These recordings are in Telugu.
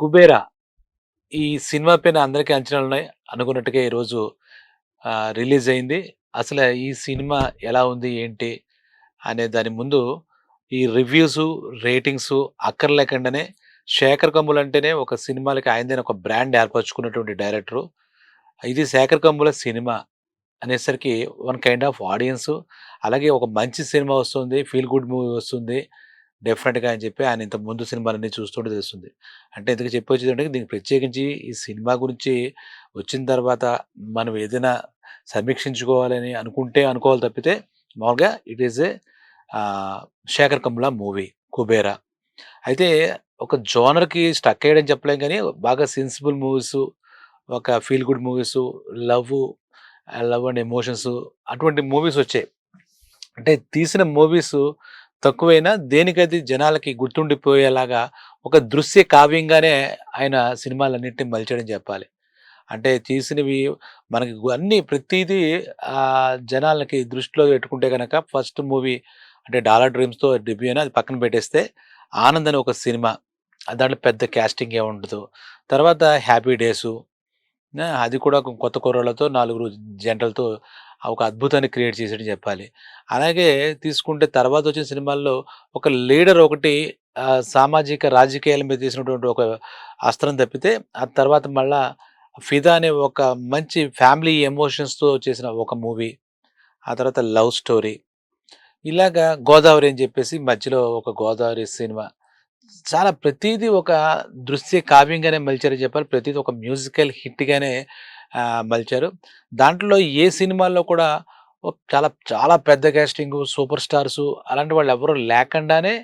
కుబేరా ఈ సినిమా పైన అందరికీ అంచనాలు ఉన్నాయి. అనుకున్నట్టుగా ఈరోజు రిలీజ్ అయింది. అసలు ఈ సినిమా ఎలా ఉంది ఏంటి అనే దాని ముందు ఈ రివ్యూస్ రేటింగ్స్ అక్కర్లేకుండానే శేఖర్ కమ్ముల్ అంటేనే ఒక సినిమాలకి ఆయనదైన ఒక బ్రాండ్ ఏర్పరచుకున్నటువంటి డైరెక్టరు. ఇది శేఖర్ కమ్ముల సినిమా అనేసరికి వన్ కైండ్ ఆఫ్ ఆడియన్స్. అలాగే ఒక మంచి సినిమా వస్తుంది ఫీల్ గుడ్ మూవీ వస్తుంది. డెఫినెట్గా అని చెప్పి ఆయన ఇంత ముందు సినిమాలన్నీ చూస్తుంటే తెలుస్తుంది. అంటే ఇంతకు చెప్పి అంటే దీనికి ప్రత్యేకించి ఈ సినిమా గురించి వచ్చిన తర్వాత మనం ఏదైనా సమీక్షించుకోవాలని అనుకుంటే అనుకోవాలి తప్పితే మామూలుగా it is a Sekhar Kammula movie Kubera. అయితే ఒక జోనర్కి స్టక్ అయ్యడం చెప్పలేం కానీ బాగా సెన్సిబుల్ మూవీస్ ఒక feel good movies love love and emotions అటువంటి మూవీస్ వచ్చాయి. అంటే తీసిన మూవీస్ తక్కువైనా దేనికది జనాలకి గుర్తుండిపోయేలాగా ఒక దృశ్య కావ్యంగానే ఆయన సినిమాలన్నింటినీ మలిచడం చెప్పాలి. అంటే తీసినవి మనకి అన్ని ప్రతిదీ జనాలకి దృష్టిలో పెట్టుకుంటే కనుక ఫస్ట్ మూవీ అంటే డాలర్ డ్రీమ్స్తో డెబ్యూ అయినా అది పక్కన పెట్టేస్తే ఆనంద్ అని ఒక సినిమా దాంట్లో పెద్ద క్యాస్టింగ్ ఏ ఉండదు. తర్వాత హ్యాపీ డేసు అది కూడా కొత్త కూరలతో నాలుగు జంటలతో ఒక అద్భుతాన్ని క్రియేట్ చేసాడని చెప్పాలి. అలాగే తీసుకుంటే తర్వాత వచ్చిన సినిమాల్లో ఒక లీడర్ ఒకటి సామాజిక రాజకీయాల మీద తీసినటువంటి ఒక అస్త్రం తప్పితే ఆ తర్వాత మళ్ళా ఫిదా అనే ఒక మంచి ఫ్యామిలీ ఎమోషన్స్తో చేసిన ఒక మూవీ. ఆ తర్వాత లవ్ స్టోరీ. ఇలాగా గోదావరి అని చెప్పేసి మధ్యలో ఒక గోదావరి సినిమా. చాలా ప్రతిదీ ఒక దృశ్య కావ్యంగానే మలిచారని చెప్పాలి. ప్రతిదీ ఒక మ్యూజికల్ హిట్గానే మలిచారు. దాంట్లో ఏ సినిమాల్లో కూడా చాలా చాలా పెద్ద క్యాస్టింగ్ సూపర్ స్టార్స్ అలాంటి వాళ్ళు ఎవరు లేకుండానే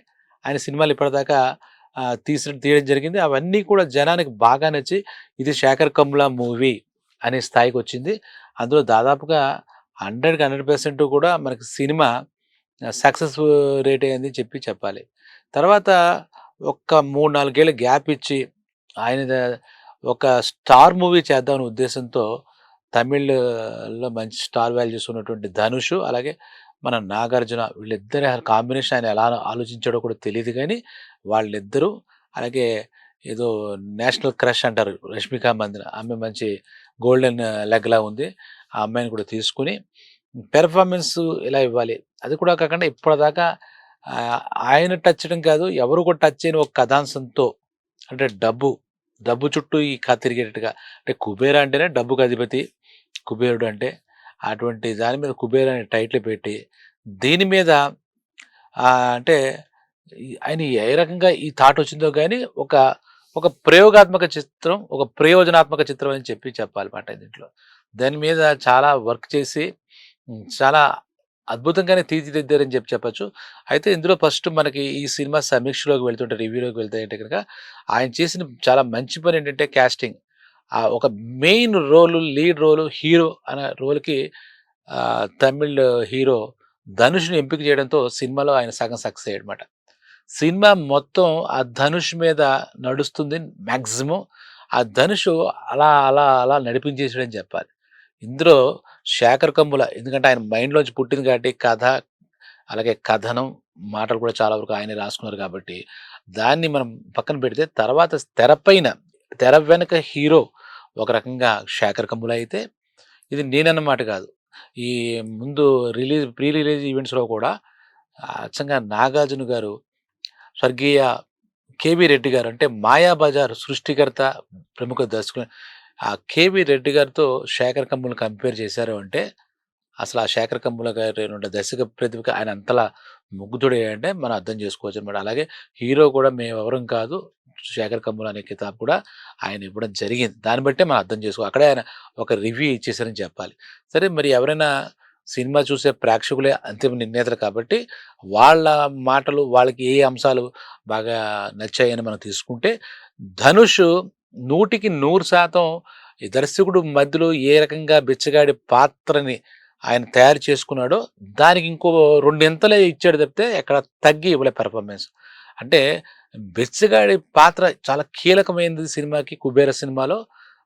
ఆయన సినిమాలు ఇప్పటిదాకా తీసి తీయడం జరిగింది. అవన్నీ కూడా జనానికి బాగా నచ్చి ఇది శేఖర్ కమ్లా మూవీ అనే స్థాయికి వచ్చింది. అందులో దాదాపుగా హండ్రెడ్కి హండ్రెడ్ పర్సెంట్ కూడా మనకి సినిమా సక్సెస్ రేట్ అయింది చెప్పి చెప్పాలి. తర్వాత ఒక్క మూడు నాలుగేళ్ళు గ్యాప్ ఇచ్చి ఆయన ఒక స్టార్ మూవీ చేద్దామనే ఉద్దేశంతో తమిళ్ళో మంచి స్టార్ వాల్యూస్ ఉన్నటువంటి ధనుష్ అలాగే మన నాగార్జున వీళ్ళిద్దరి కాంబినేషన్ ఆయన ఎలా ఆలోచించాడో కూడా తెలియదు కానీ వాళ్ళిద్దరూ అలాగే ఏదో నేషనల్ క్రష్ అంటారు రష్మికా మందిన ఆమె మంచి గోల్డెన్ లెగ్లా ఉంది ఆ అమ్మాయిని కూడా తీసుకుని పెర్ఫార్మెన్స్ ఇలా ఇవ్వాలి? అది కూడా కాకుండా ఇప్పటిదాకా ఆయన టచ్ చేయడం కాదు ఎవరు కూడా టచ్ చేయని ఒక కథాంశంతో అంటే డబ్బు డబ్బు చుట్టూ ఈ కథ తిరిగేటట్టుగా. అంటే కుబేర అంటేనే డబ్బుకు అధిపతి కుబేరుడు అంటే అటువంటి దాని మీద కుబేర అనే టైటిల్ పెట్టి దీని మీద అంటే ఆయన ఏ రకంగా ఈ థాట్ వచ్చిందో కానీ ఒక ఒక ప్రయోగాత్మక చిత్రం ఒక ప్రయోజనాత్మక చిత్రం అని చెప్పి చెప్పాలన్నమాట దీంట్లో. దాని మీద చాలా వర్క్ చేసి చాలా అద్భుతంగానే తీర్చిదిద్దారని చెప్పి చెప్పచ్చు. అయితే ఇందులో ఫస్ట్ మనకి ఈ సినిమా సమీక్షలోకి వెళ్తుంటే రివ్యూలోకి వెళ్తే అంటే కనుక ఆయన చేసిన చాలా మంచి పని ఏంటంటే క్యాస్టింగ్. ఆ ఒక main role lead role hero అనే రోల్కి తమిళ్ హీరో ధనుష్ని ఎంపిక చేయడంతో సినిమాలో ఆయన సగం సక్సెస్ అయ్యాడనమాట సినిమా మొత్తం ఆ ధనుష్ మీద నడుస్తుంది మ్యాక్సిమం ఆ ధనుష్ అలా అలా అలా నడిపించేసాడని చెప్పాలి. ఇందులో శేఖర్ కమ్ముల ఎందుకంటే ఆయన మైండ్లోంచి పుట్టింది కాబట్టి కథ అలాగే కథనం మాటలు కూడా చాలా వరకు ఆయన రాసుకున్నారు కాబట్టి దాన్ని మనం పక్కన పెడితే తర్వాత తెరపైన తెర వెనక హీరో ఒక రకంగా శేఖర్ కమ్ముల అయితే ఇది నేనన్నమాట కాదు. ఈ ముందు రిలీజ్ ప్రీ రిలీజ్ ఈవెంట్స్లో కూడా అచ్చంగా నాగార్జున గారు స్వర్గీయ కేవీ రెడ్డి గారు అంటే మాయాబజార్ సృష్టికర్త ప్రముఖ దర్శకులు ఆ కేవీ రెడ్డి గారితో శేఖర్ కమ్ములు కంపేర్ చేశారు అంటే అసలు ఆ శేఖర్ కమ్ముల గారి దర్శక ప్రతిభకి ఆయన అంతలా ముగ్ధుడే అంటే మనం అర్థం చేసుకోవచ్చు అనమాట అలాగే హీరో కూడా మేము ఎవరం కాదు శేఖర్ కమ్ముల అనే కితాబ్ కూడా ఆయన ఇవ్వడం జరిగింది. దాన్ని బట్టే మనం అర్థం చేసుకో అక్కడే ఆయన ఒక రివ్యూ ఇచ్చేసారని చెప్పాలి. సరే మరి ఎవరైనా సినిమా చూసే ప్రేక్షకులే అంతిమ నిర్ణేతలు కాబట్టి వాళ్ళ మాటలు వాళ్ళకి ఏ అంశాలు బాగా నచ్చాయని మనం తీసుకుంటే ధనుష్ నూటికి నూరు శాతం ఈ దర్శకుడు మధ్యలో ఏ రకంగా బిచ్చగాడి పాత్రని ఆయన తయారు చేసుకున్నాడో దానికి ఇంకో రెండింతలే ఇచ్చాడు తప్పితే ఎక్కడ తగ్గి ఇవ్వలే పెర్ఫార్మెన్స్ అంటే బిచ్చగాడి పాత్ర చాలా కీలకమైనది సినిమాకి కుబేర సినిమాలో.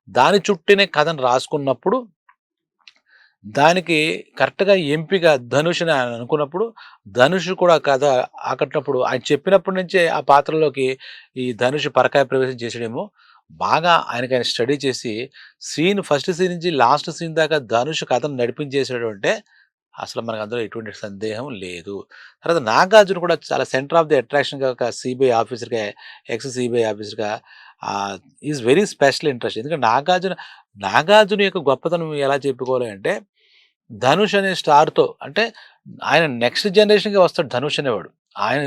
దాని చుట్టూనే కథను రాసుకున్నప్పుడు దానికి కరెక్ట్‌గా ఎంపిక ధనుష్ అని ఆయన అనుకున్నప్పుడు, ధనుష్ కూడా కథ ఆకట్టినప్పుడు ఆయన చెప్పినప్పటి నుంచే ఆ పాత్రలోకి ఈ ధనుష్ పరకాయ ప్రవేశం చేసాడేమో, బాగా ఆయనకి ఆయన స్టడీ చేసి సీన్ ఫస్ట్ సీన్ నుంచి లాస్ట్ సీన్ దాకా ధనుష్ కథను నడిపించేసాడు అంటే, అసలు మనకు అందులో ఎటువంటి సందేహం లేదు. తర్వాత నాగార్జున కూడా చాలా సెంటర్ ఆఫ్ ది అట్రాక్షన్‌గా ఒక సీబీఐ ఆఫీసర్‌గా, ఎక్స్ సీబీఐ ఆఫీసర్‌గా ఈజ్ వెరీ స్పెషల్ ఇంట్రెస్ట్. ఎందుకంటే నాగార్జున, నాగార్జున యొక్క గొప్పతనం ఎలా చెప్పుకోవాలి అంటే, ధనుష్ అనే స్టార్‌తో అంటే ఆయన నెక్స్ట్ జనరేషన్‌గా వస్తాడు ధనుష్ అనేవాడు. ఆయన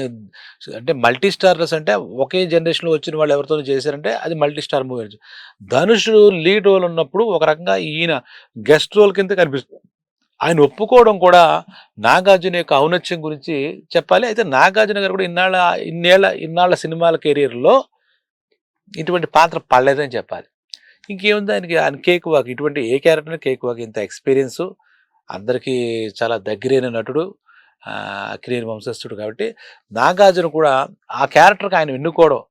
అంటే మల్టీ స్టారర్స్ అంటే ఒకే జనరేషన్‌లో వచ్చిన వాళ్ళు ఎవరితో చేశారంటే అది multi star movie. Dhanush lead role ఉన్నప్పుడు ఒక రకంగా ఈయన గెస్ట్ రోల్ కింద కనిపిస్తుంది. ఆయన ఒప్పుకోవడం కూడా నాగార్జున యొక్క ఔన్నత్యం గురించి చెప్పాలి. అయితే నాగార్జున గారు కూడా ఇన్నాళ్ళ ఇన్నేళ్ళ ఇన్నాళ్ళ సినిమాల కెరియర్‌లో ఇటువంటి పాత్ర పడలేదని చెప్పాలి. ఇంకేముంది ఆయనకి ఆయన కేక్ వాక్ ఇటువంటి ఏ క్యారెక్టర్ కేక్ వాక్ ఇంత ఎక్స్‌పీరియన్సు అందరికీ చాలా దగ్గరైన నటుడు. అక్రియర్ వంశస్థుడు కాబట్టి నాగార్జున కూడా ఆ క్యారెక్టర్‌కి ఆయన ఎన్నుకోవడం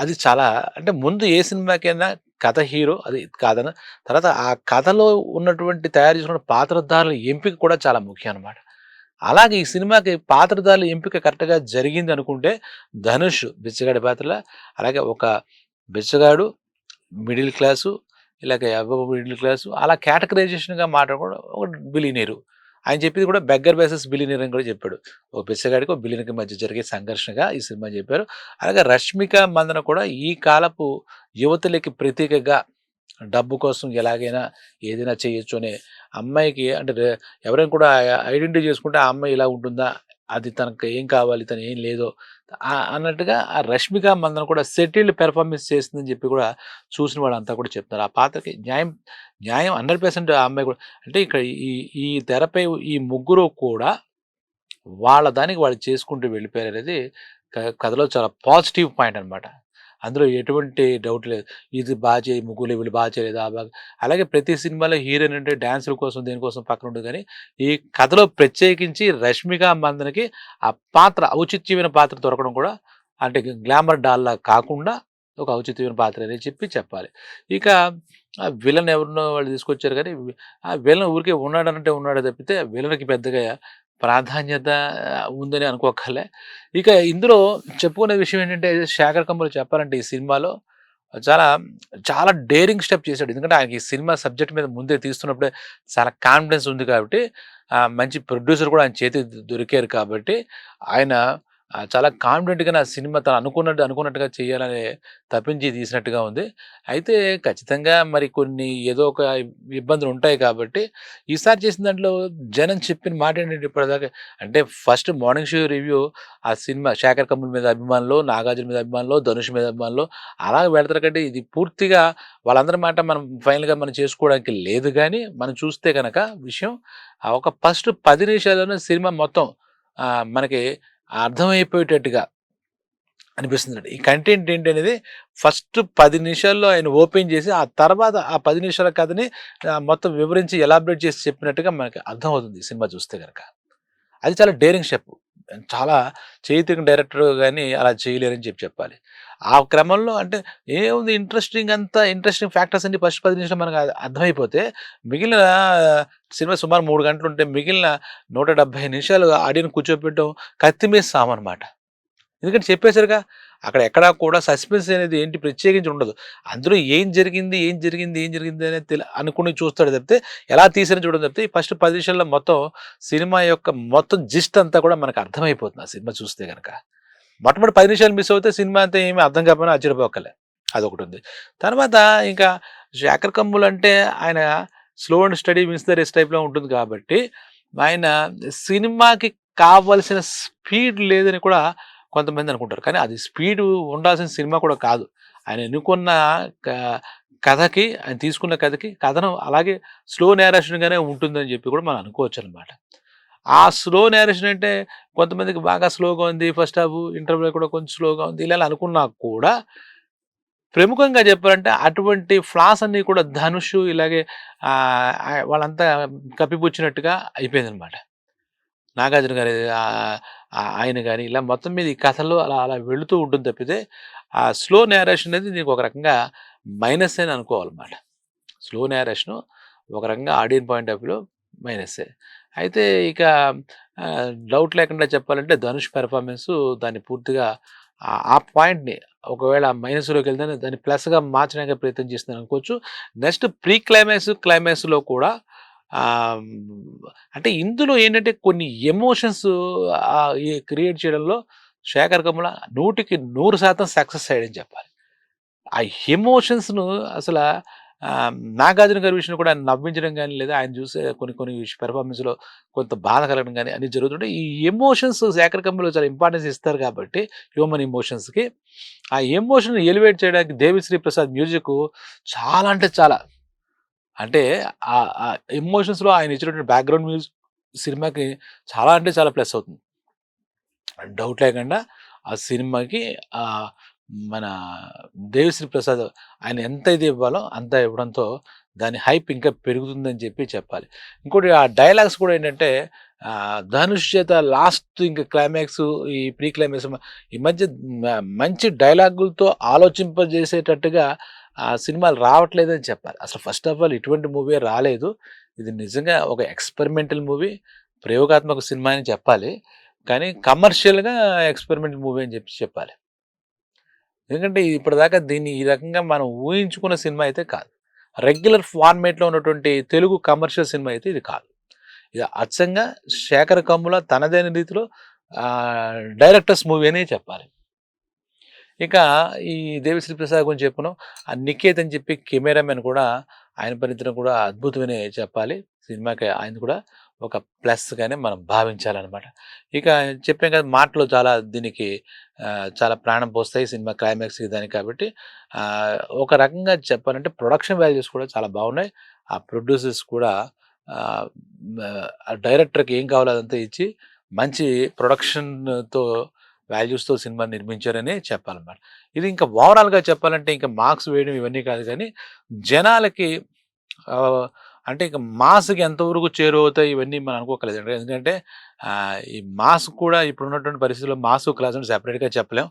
అది చాలా అంటే ముందు ఏ సినిమాకైనా కథ హీరో అది కాదన తర్వాత ఆ కథలో ఉన్నటువంటి తయారు చేసుకున్న పాత్రధారుల ఎంపిక కూడా చాలా ముఖ్యం అన్నమాట. అలాగే ఈ సినిమాకి పాత్రధారుల ఎంపిక కరెక్ట్‌గా జరిగింది అనుకుంటే ధనుష్ బిచ్చగాడి పాత్రల అలాగే ఒక బిచ్చగాడు, మిడిల్ క్లాసు, ఇలాగ అబోవ్ మిడిల్ క్లాసు అలా కేటగరైజేషన్‌గా మాట్లాడుకోవడం ఒక బిలీనేరు ఆయన చెప్పింది కూడా బెగ్గర్ బేసెస్ బిలియనీర్ అని కూడా చెప్పాడు. ఓ పిచ్చగాడికి ఓ బిలియనీర్‌కి మధ్య జరిగే సంఘర్షణగా ఈ సినిమా చెప్పారు. అలాగే రష్మిక మందన కూడా ఈ కాలపు యువతులకి ప్రతీకగా డబ్బు కోసం ఎలాగైనా ఏదైనా చేయొచ్చు అనే అమ్మాయికి అంటే ఎవరైనా కూడా ఐడెంటిఫై చేసుకుంటే ఆ అమ్మాయి ఇలా ఉంటుందా? అది తనకు ఏం కావాలి? తను ఏం లేదో అన్నట్టుగా ఆ రష్మిక మందన కూడా సెటిల్డ్ పెర్ఫార్మెన్స్ చేసిందని చెప్పి కూడా చూసిన వాళ్ళంతా కూడా చెప్తున్నారు. ఆ పాత్రకి న్యాయం న్యాయం 100% ఆ అమ్మాయి కూడా అంటే ఇక్కడ ఈ ఈ తెరపై ఈ ముగ్గురు కూడా వాళ్ళ దానికి వాళ్ళు చేసుకుంటూ వెళ్ళిపోయారనేది క కథలో చాలా పాజిటివ్ పాయింట్ అన్నమాట. అందులో ఎటువంటి డౌట్ లేదు. ఇది బాగా చేయి ముగ్గులు వీళ్ళు బాగా చేయలేదు. ఆ బాగా అలాగే ప్రతి సినిమాలో హీరోయిన్ అంటే డ్యాన్సుల కోసం దేనికోసం పక్కన ఉండదు కానీ, ఈ కథలో ప్రత్యేకించి రష్మిక మందనకి ఆ పాత్ర ఔచిత్యమైన పాత్ర దొరకడం కూడా అంటే గ్లామర్ డాల్‌లా కాకుండా ఒక ఔచిత్యమైన పాత్ర అని చెప్పి చెప్పాలి. ఇక విలన్ ఎవరినో వాళ్ళు తీసుకొచ్చారు కానీ ఆ విలన్ ఊరికే ఉన్నాడనంటే ఉన్నాడు తప్పితే విలన్‌కి పెద్దగా ప్రాధాన్యత ఉందని అనుకోకలే ఇక ఇందులో చెప్పుకునే విషయం ఏంటంటే శేఖర్ కమ్ముల చెప్పాలంటే ఈ సినిమాలో చాలా చాలా డేరింగ్ స్టెప్ చేశాడు. ఎందుకంటే ఆయనకి ఈ సినిమా సబ్జెక్ట్ మీద ముందే తీస్తున్నప్పుడే చాలా కాన్ఫిడెన్స్ ఉంది కాబట్టి మంచి ప్రొడ్యూసర్ కూడా ఆయన చేతికి దొరికారు కాబట్టి ఆయన చాలా కాన్ఫిడెంట్‌గా నా సినిమా తను అనుకున్నట్టు అనుకున్నట్టుగా చేయాలని తప్పించి తీసినట్టుగా ఉంది. అయితే ఖచ్చితంగా మరి కొన్ని ఏదో ఒక ఇబ్బందులు ఉంటాయి కాబట్టి ఈసారి చేసిన దాంట్లో జనం చెప్పిన మాట ఏంటంటే ఇప్పటిదాకా అంటే ఫస్ట్ మార్నింగ్ షో రివ్యూ ఆ సినిమా శేఖర్ కమ్ముల మీద అభిమానులు, నాగార్జున మీద అభిమానులు, ధనుష్ మీద అభిమానులు అలా వెళతారు కంటే ఇది పూర్తిగా వాళ్ళందరి మాట మనం ఫైనల్‌గా మనం చేసుకోవడానికి లేదు కానీ మనం చూస్తే కనుక విషయం ఆ ఒక ఫస్ట్ పది నిమిషాల్లోనే సినిమా మొత్తం మనకి అర్థమైపోయేటట్టుగా అనిపిస్తుందండి. ఈ కంటెంట్ ఏంటి అనేది ఫస్ట్ పది నిమిషాల్లో ఆయన ఓపెన్ చేసి, ఆ తర్వాత ఆ పది నిమిషాల కథని మొత్తం వివరించి ఎలాబరేట్ చేసి చెప్పినట్టుగా మనకి అర్థమవుతుంది సినిమా చూస్తే కనుక అది చాలా డేరింగ్ స్టెప్. చాలా చేతికి డైరెక్టర్ కానీ అలా చేయలేరని చెప్పి చెప్పాలి. ఆ క్రమంలో అంటే ఏముంది ఇంట్రెస్టింగ్ అంతా ఇంట్రెస్టింగ్ ఫ్యాక్టర్స్ అన్ని ఫస్ట్ పది నిమిషాలు మనకు అర్థమైపోతే మిగిలిన సినిమా సుమారు మూడు గంటలు ఉంటే మిగిలిన 170 నిమిషాలు ఆడియన్‌ని కూర్చోబెట్టడం కత్తి మీద సామనమాట. ఎందుకంటే చెప్పేసరిగా అక్కడ ఎక్కడా కూడా సస్పెన్స్ అనేది ఏంటి ప్రత్యేకించి ఉండదు. అందులో ఏం జరిగింది? ఏం జరిగింది? ఏం జరిగింది? అనేది తెలి అనుకుని చూస్తాడు తప్పితే ఎలా తీసిన చూడడం తప్పితే ఈ ఫస్ట్ పది నిమిషాల్లో మొత్తం సినిమా యొక్క మొత్తం జిస్ట్ అంతా కూడా మనకు అర్థమైపోతుంది. ఆ సినిమా చూస్తే కనుక మొట్టమొదటి పది నిమిషాలు మిస్ అవుతే సినిమా అంతా ఏమి అర్థం కాకపోయినా ఒకటి ఉంది తర్వాత ఇంకా శాఖర్ కమ్ములు అంటే ఆయన slow and steady wins the race టైప్‌లో ఉంటుంది కాబట్టి, ఆయన సినిమాకి కావాల్సిన స్పీడ్ లేదని కూడా కొంతమంది అనుకుంటారు. కానీ అది స్పీడ్ ఉండాల్సిన సినిమా కూడా కాదు. ఆయన ఎన్నుకున్న క కథకి ఆయన తీసుకున్న కథకి కథనం అలాగే స్లో నేరేషన్‌గానే ఉంటుందని చెప్పి కూడా మనం అనుకోవచ్చు అనమాట ఆ స్లో నేరేషన్ అంటే కొంతమందికి బాగా స్లోగా ఉంది. ఫస్ట్ హాఫ్ ఇంటర్వ్యూలో కూడా కొంచెం స్లోగా ఉంది. ఇలా అనుకున్నా కూడా ప్రముఖంగా చెప్పాలంటే అటువంటి ఫ్లాస్ అన్నీ కూడా ధనుష్ ఇలాగే వాళ్ళంతా కప్పిపుచ్చినట్టుగా అయిపోయిందనమాట. నాగార్జున గారి ఆయన కానీ ఇలా మొత్తం మీద ఈ కథలో అలా అలా వెళుతూ ఉంటుంది తప్పితే ఆ స్లో నేరేషన్ అనేది నీకు ఒక రకంగా మైనస్ అని అనుకోవాలన్నమాట. స్లో నేరేషను ఒక రకంగా ఆడియన్ పాయింట్ ఆఫ్ వ్యూలో మైనస్సే. అయితే ఇక డౌట్ లేకుండా చెప్పాలంటే ధనుష్ పెర్ఫార్మెన్సు దాన్ని పూర్తిగా ఆ పాయింట్‌ని ఒకవేళ మైనస్లోకి వెళ్తే దాన్ని ప్లస్‌గా మార్చడానికి ప్రయత్నం చేసిందనుకోవచ్చు. నెక్స్ట్ ప్రీ క్లైమాక్స్, క్లైమాక్స్‌లో కూడా అంటే ఇందులో ఏంటంటే కొన్ని ఎమోషన్స్ క్రియేట్ చేయడంలో శేఖర్ కమ్ముల 100కి 100% సక్సెస్ అయ్యాడని చెప్పాలి. ఆ ఎమోషన్స్‌ను అసల నాగార్జున గారి విషయంలో కూడా ఆయన నవ్వించడం కానీ లేదా ఆయన చూసే కొన్ని కొన్ని పెర్ఫార్మెన్స్‌లో కొంత బాధ కలగడం కానీ అన్ని జరుగుతుంటాయి. ఈ ఎమోషన్స్ శేఖర్ కంపెనీలో చాలా ఇంపార్టెన్స్ ఇస్తారు కాబట్టి హ్యూమన్ ఎమోషన్స్‌కి. ఆ ఎమోషన్ ఎలివేట్ చేయడానికి దేవిశ్రీ ప్రసాద్ మ్యూజిక్ చాలా అంటే చాలా అంటే ఆ ఎమోషన్స్‌లో ఆయన ఇచ్చినటువంటి బ్యాక్‌గ్రౌండ్ మ్యూజిక్ సినిమాకి చాలా అంటే చాలా ప్లస్ అవుతుంది. డౌట్ లేకుండా ఆ సినిమాకి మన దేవిశ్రీ ప్రసాద్ ఆయన ఎంత ఇది ఇవ్వాలో అంత ఇవ్వడంతో దాని హైప్ ఇంకా పెరుగుతుందని చెప్పి చెప్పాలి. ఇంకోటి ఆ డైలాగ్స్ కూడా ఏంటంటే ధనుష్ చేత లాస్ట్ ఇంకా క్లైమాక్స్ ఈ ప్రీ క్లైమాక్స్ ఈ మధ్య మంచి డైలాగులతో ఆలోచింపజేసేటట్టుగా ఆ సినిమాలు రావట్లేదని చెప్పాలి. అసలు ఫస్ట్ ఆఫ్ ఆల్ ఇటువంటి మూవీ రాలేదు. ఇది నిజంగా ఒక ఎక్స్‌పెరిమెంటల్ మూవీ. ప్రయోగాత్మక సినిమా అని చెప్పాలి. కానీ కమర్షియల్‌గా ఎక్స్‌పెరిమెంటల్ మూవీ అని చెప్పి చెప్పాలి. ఎందుకంటే ఇప్పటిదాకా దీన్ని ఈ రకంగా మనం ఊహించుకున్న సినిమా అయితే కాదు. రెగ్యులర్ ఫార్మేట్లో ఉన్నటువంటి తెలుగు కమర్షియల్ సినిమా అయితే ఇది కాదు. ఇది అచ్చంగా శేఖర్ కమ్ముల తనదైన రీతిలో డైరెక్టర్స్ మూవీ అనే చెప్పాలి. ఇక ఈ దేవిశ్రీ ప్రసాద్ గురించి చెప్పను ఆ నికేత్ అని చెప్పి కెమెరామెన్ కూడా ఆయన పనితనం కూడా అద్భుతమనే చెప్పాలి. సినిమాకి ఆయన కూడా ఒక ప్లస్‌గానే మనం భావించాలన్నమాట ఇక చెప్పాం కదా మాటలు చాలా దీనికి చాలా ప్రాణం పోస్తాయి సినిమా క్లైమాక్స్ దానికి కాబట్టి ఒక రకంగా చెప్పాలంటే ప్రొడక్షన్ వాల్యూస్ కూడా చాలా బాగున్నాయి. ఆ ప్రొడ్యూసర్స్ కూడా డైరెక్టర్‌కి ఏం కావాలో అదంతా ఇచ్చి మంచి ప్రొడక్షన్‌తో వాల్యూస్‌తో సినిమా నిర్మించారనే చెప్పాలన్నమాట. ఇది ఇంకా ఓవరాల్‌గా చెప్పాలంటే ఇంకా మార్క్స్ వేయడం ఇవన్నీ కాదు కానీ జనాలకి అంటే ఇక మాస్‌కి ఎంతవరకు చేరువవుతాయి ఇవన్నీ మనం అనుకోకలేదు. ఎందుకంటే ఈ మాస్ కూడా ఇప్పుడున్నటువంటి పరిస్థితుల్లో మాస్, క్లాస్ అని సెపరేట్‌గా చెప్పలేం.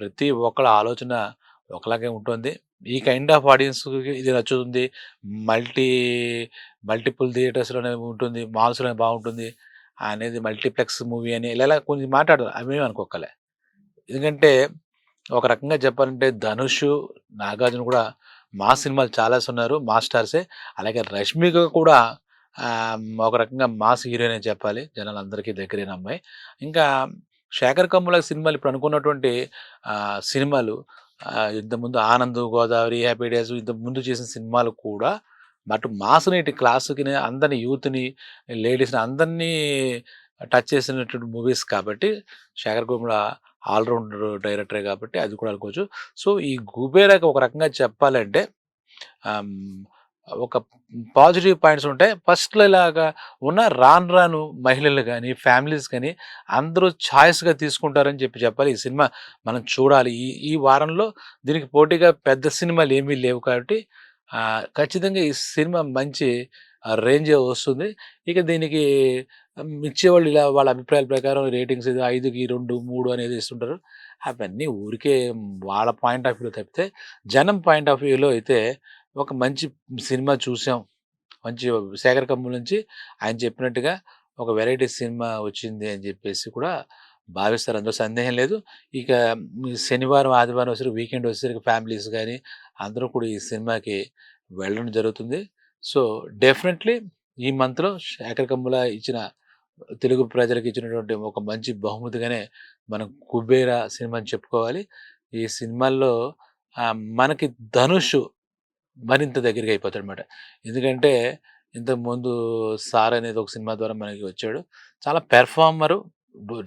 ప్రతి ఒక్కళ్ళ ఆలోచన ఒకలాగే ఉంటుంది. ఈ కైండ్ ఆఫ్ ఆడియన్స్‌కి ఇది నచ్చుతుంది. మల్టీ మల్టిపుల్ థియేటర్స్‌లోనే ఉంటుంది. మాల్స్‌లోనే బాగుంటుంది. అనేది మల్టీప్లెక్స్ మూవీ అని ఇలా ఇలా కొంచెం మాట్లాడరు. అవేమి అనుకోకలే ఎందుకంటే ఒక రకంగా చెప్పాలంటే 'ధనుష్', 'నాగార్జున' కూడా మా సినిమాలు చాలా సున్నారు. మా స్టార్సే. అలాగే 'రష్మిక' కూడా ఒక రకంగా మాస్ హీరోయిన్ అని చెప్పాలి. జనాలు అందరికీ దగ్గరైన అమ్మాయి. ఇంకా శేఖర్ కమ్ముల సినిమాలు ఇప్పుడు అనుకున్నటువంటి సినిమాలు ఇంతకుముందు 'ఆనంద్', 'గోదావరి', 'హ్యాపీ డేస్' ఇంతకుముందు చేసిన సినిమాలు కూడా అటు మాస్‌ని, ఇటు క్లాసుకి అందరిని యూత్‌ని, లేడీస్‌ని అందరినీ టచ్ చేసినటువంటి మూవీస్ కాబట్టి శేఖర్ కమ్ముల ఆల్ రౌండర్ డైరెక్టరే కాబట్టి అది కూడా అనుకోవచ్చు. సో, ఈ గుబేరాకి ఒక రకంగా చెప్పాలంటే ఒక పాజిటివ్ పాయింట్స్ ఉంటాయి. ఫస్ట్‌లో ఇలాగా ఉన్న రాను రాను మహిళలు కానీ ఫ్యామిలీస్ కానీ అందరూ ఛాయిస్గా తీసుకుంటారని చెప్పి చెప్పాలి. ఈ సినిమా మనం చూడాలి. ఈ ఈ వారంలో దీనికి పోటీగా పెద్ద సినిమాలు ఏమీ లేవు కాబట్టి ఖచ్చితంగా ఈ సినిమా మంచి రేంజ్ వస్తుంది. ఇక దీనికి ఇచ్చేవాళ్ళు ఇలా వాళ్ళ అభిప్రాయాల ప్రకారం రేటింగ్స్ ఇది 5కి 2, 3 అనేది ఇస్తుంటారు. అవన్నీ ఊరికే వాళ్ళ పాయింట్ ఆఫ్ వ్యూలో తప్పితే జనం పాయింట్ ఆఫ్ వ్యూలో అయితే ఒక మంచి సినిమా చూసాం. మంచి శేఖర్ కమ్ముల నుంచి ఆయన చెప్పినట్టుగా ఒక వెరైటీ సినిమా వచ్చింది అని చెప్పేసి కూడా భావిస్తారు. అందులో సందేహం లేదు. ఇక శనివారం, ఆదివారం వచ్చేసరికి వీకెండ్ వచ్చేసరికి ఫ్యామిలీస్ కానీ అందరూ కూడా ఈ సినిమాకి వెళ్ళడం జరుగుతుంది. సో, డెఫినెట్‌లీ ఈ మంత్‌లో శేఖర్ కమ్ముల ఇచ్చిన తెలుగు ప్రజలకు ఇచ్చినటువంటి ఒక మంచి బహుమతిగానే మనం 'కుబేర' సినిమాని చెప్పుకోవాలి. ఈ సినిమాల్లో మనకి 'ధనుష్' మరింత దగ్గరగా అయిపోతాడనమాట. ఎందుకంటే ఇంతకుముందు 'సార్' అనేది ఒక సినిమా ద్వారా మనకి వచ్చాడు. చాలా పెర్ఫార్మరు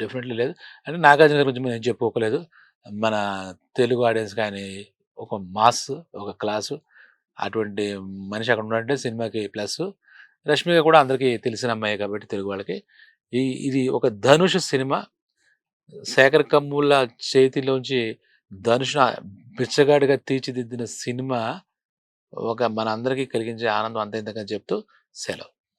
డెఫినెట్‌లీ లేదు. అంటే 'నాగార్జున' గారి గురించి మనం చెప్పుకోలేదు. మన తెలుగు ఆడియన్స్ కానీ ఒక మాస్, ఒక క్లాసు అటువంటి మనిషి అక్కడ ఉండాలంటే సినిమాకి ప్లస్ 'రష్మిక' కూడా అందరికీ తెలిసిన అమ్మాయి కాబట్టి తెలుగు వాళ్ళకి. ఈ ఇది ఒక 'ధనుష్' సినిమా. శేఖర్ కమ్ముల చేతిలోంచి ధనుష్‌ని బిచ్చగాడిగా తీర్చిదిద్దిన సినిమా ఒక మన అందరికీ కలిగించే ఆనందం అంత ఇంతగా చెప్తూ సెలవు.